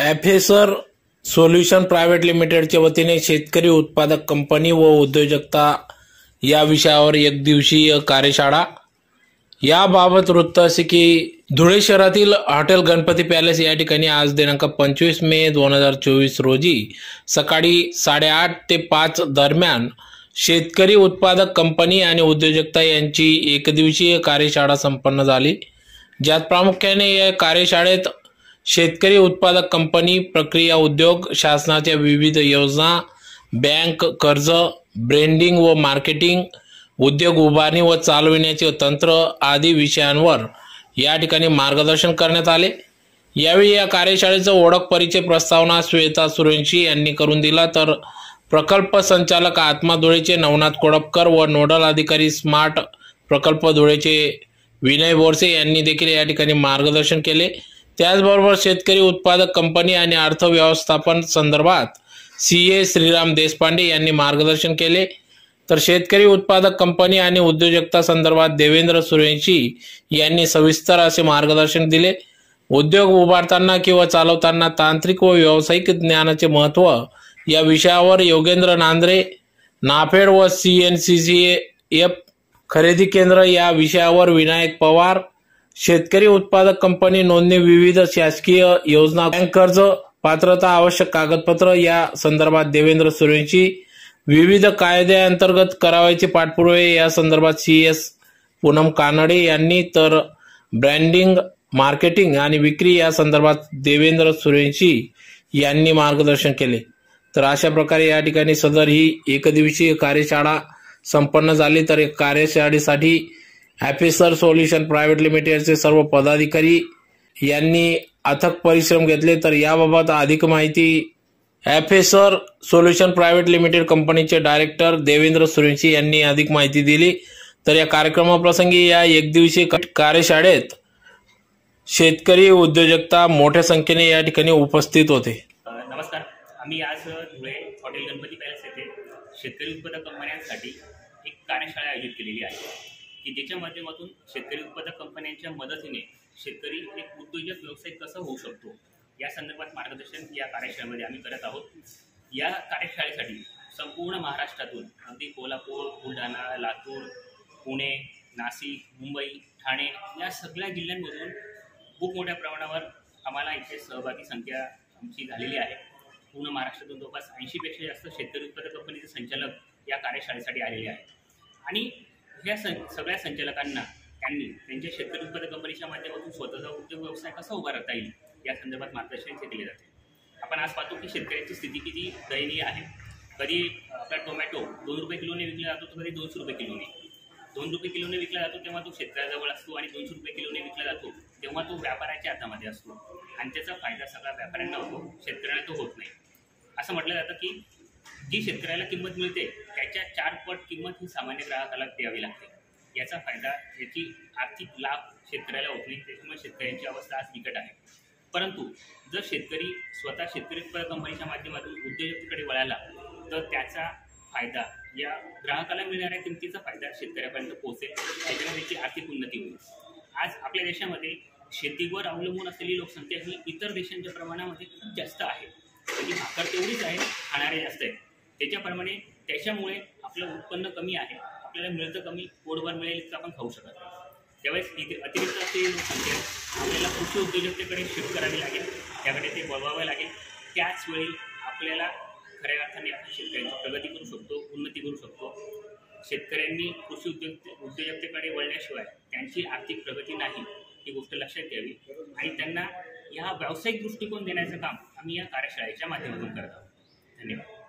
ॲफेसर solution private लिमिटेडच्या वतीने शेतकरी उत्पादक कंपनी व उद्योजकता या विषयावर एक दिवसीय कार्यशाळा. याबाबत वृत्त असे की धुळे शहरातील हॉटेल गणपती पॅलेस या ठिकाणी आज दिनांक पंचवीस मे दोन हजार चोवीस रोजी सकाळी साडेआठ ते पाच दरम्यान शेतकरी उत्पादक कंपनी आणि उद्योजकता यांची एकदिवसीय कार्यशाळा संपन्न झाली. ज्यात प्रामुख्याने या कार्यशाळेत शेतकरी उत्पादक कंपनी प्रक्रिया उद्योग शासनाच्या विविध योजना बँक कर्ज ब्रँडिंग व मार्केटिंग उद्योग उभारणी व चालविण्याचे तंत्र आदी विषयांवर या ठिकाणी मार्गदर्शन करण्यात आले. यावेळी या कार्यशाळेचं ओळख परिचय प्रस्तावना श्वेता सुरेंशी यांनी करून दिला. तर प्रकल्प संचालक आत्मा धुळेचे नवनाथ कोडपकर व नोडल अधिकारी स्मार्ट प्रकल्प धुळेचे विनय बोरसे यांनी देखील या ठिकाणी मार्गदर्शन केले. त्याचबरोबर शेतकरी उत्पादक कंपनी आणि अर्थव्यवस्थापन संदर्भात सी ए श्रीराम देशपांडे यांनी मार्गदर्शन केले. तर शेतकरी उत्पादक कंपनी आणि उद्योजकता संदर्भात देवेंद्र सुरेंशी यांनी सविस्तर असे मार्गदर्शन दिले. उद्योग उभारताना किंवा चालवताना तांत्रिक व व्यावसायिक ज्ञानाचे महत्त्व या विषयावर योगेंद्र नांद्रे नाफेड व C N C C F खरेदी केंद्र या विषयावर विनायक पवार शेतकरी उत्पादक कंपनी नोंदणी विविध शासकीय योजना बँक कर्ज पात्रता आवश्यक कागदपत्र या संदर्भात देवेंद्र सुरेंची विविध कायद्याअंतर्गत करावयाचे पाठपुरावे या संदर्भात सी एस पूनम कानडे यांनी तर ब्रँडिंग मार्केटिंग आणि विक्री या संदर्भात देवेंद्र सुरेंशी यांनी मार्गदर्शन केले. तर अशा प्रकारे या ठिकाणी सदर ही एकदिवसीय कार्यशाळा संपन्न झाली. तर कार्यशाळेसाठी ॲफेसर सोल्युशन प्रायव्हेट लिमिटेडचे सर्व पदाधिकारी यांनी अथक परिश्रम घेतले. तर याबाबत अधिक माहिती ॲफेसर सोल्युशन प्रायव्हेट लिमिटेड कंपनीचे डायरेक्टर देवेंद्र सुरेशी यांनी अधिक माहिती दिली. तर या कार्यक्रमाप्रसंगी या एकदिवसीय कार्यशाळेत शेतकरी उद्योजकता मोठ्या संख्येने या ठिकाणी उपस्थित होते. नमस्कार. आम्ही आज धुळे हॉटेल गणपती पॅलेस येथे शेतकरी उत्पादक कंपन्यांसाठी एक कार्यशाळा आयोजित केलेली आहे. की ज्याच्या माध्यमातून शेतकरी उत्पादक कंपन्यांच्या मदतीने शेतकरी एक उद्योजक व्यवसाय कसा होऊ शकतो? या संदर्भात मार्गदर्शन या कार्यशाळेमध्ये आम्ही करत आहोत. या कार्यशाळेसाठी संपूर्ण महाराष्ट्रातून अगदी कोल्हापूर बुलढाणा लातूर पुणे नाशिक मुंबई ठाणे या सगळ्या जिल्ह्यांमधून खूप मोठ्या प्रमाणावर आम्हाला इथे सहभागी संख्या आमची झालेली आहे. पूर्ण महाराष्ट्रातून जवळपास ऐंशीपेक्षा जास्त शेतकरी उत्पादक कंपनीचे संचालक या कार्यशाळेसाठी आलेले आहेत. आणि ह्या सं सगळ्या संचालकांना त्यांनी त्यांच्या शेतकरी उत्पादक कंपनीच्या माध्यमातून स्वतःचा उद्योग व्यवसाय कसा उभा राहता येईल या संदर्भात मार्गदर्शन इथे दिले जाते. आपण आज पाहतो की शेतकऱ्यांची स्थिती किती दयनीय आहे. कधी आपला टोमॅटो दोन रुपये किलोने विकला जातो तर कधी दोनशे रुपये किलोने. दोन रुपये किलोने विकला जातो तेव्हा तो शेतकऱ्याजवळ असतो आणि दोनशे रुपये किलोने विकला जातो तेव्हा तो व्यापाऱ्याच्या हातामध्ये असतो. आणि त्याचा फायदा सगळा व्यापाऱ्यांना होतो शेतकऱ्याला तो होत नाही. असं म्हटलं जातं की जी शेतकऱ्याला किंमत मिळते त्याच्या चार पट किंमत ही सामान्य ग्राहकाला द्यावी लागते. याचा फायदा याची आर्थिक लाभ शेतकऱ्याला होत नाही त्याच्यामुळे शेतकऱ्यांची अवस्था आज बिकट आहे. परंतु जर शेतकरी स्वतः शेतकरी उत्पादक कंपनीच्या माध्यमातून उद्योजकतेकडे वळाला तर त्याचा फायदा या ग्राहकाला मिळणाऱ्या किमतीचा फायदा शेतकऱ्यापर्यंत पोहोचेल त्याच्याने त्याची आर्थिक उन्नती होईल. आज आपल्या देशामध्ये शेतीवर अवलंबून असलेली लोकसंख्या ही इतर देशांच्या प्रमाणामध्ये खूप जास्त आहे. त्याची भाकर तेवढीच आहे खाणारे जास्त आहेत. त्याच्याप्रमाणे त्याच्यामुळे आपलं उत्पन्न कमी आहे आपल्याला मिळतं कमी पोटभर मिळेल तर आपण खाऊ शकत नाही. त्यावेळेस इथे अतिरिक्त ते लोकसंख्या आपल्याला कृषी उद्योजकतेकडे शिफ्ट करावी लागेल त्याकडे ते वळवावं लागेल. त्याच वेळी आपल्याला खऱ्या अर्थाने आपण शेतकऱ्यांची प्रगती करू शकतो उन्नती करू शकतो. शेतकऱ्यांनी कृषी उद्योग उद्योजकतेकडे वळल्याशिवाय त्यांची आर्थिक प्रगती नाही ही गोष्ट लक्षात घ्यावी. आणि त्यांना या व्यावसायिक दृष्टिकोन देण्याचं काम आम्ही या कार्यशाळेच्या माध्यमातून करत आहोत. धन्यवाद.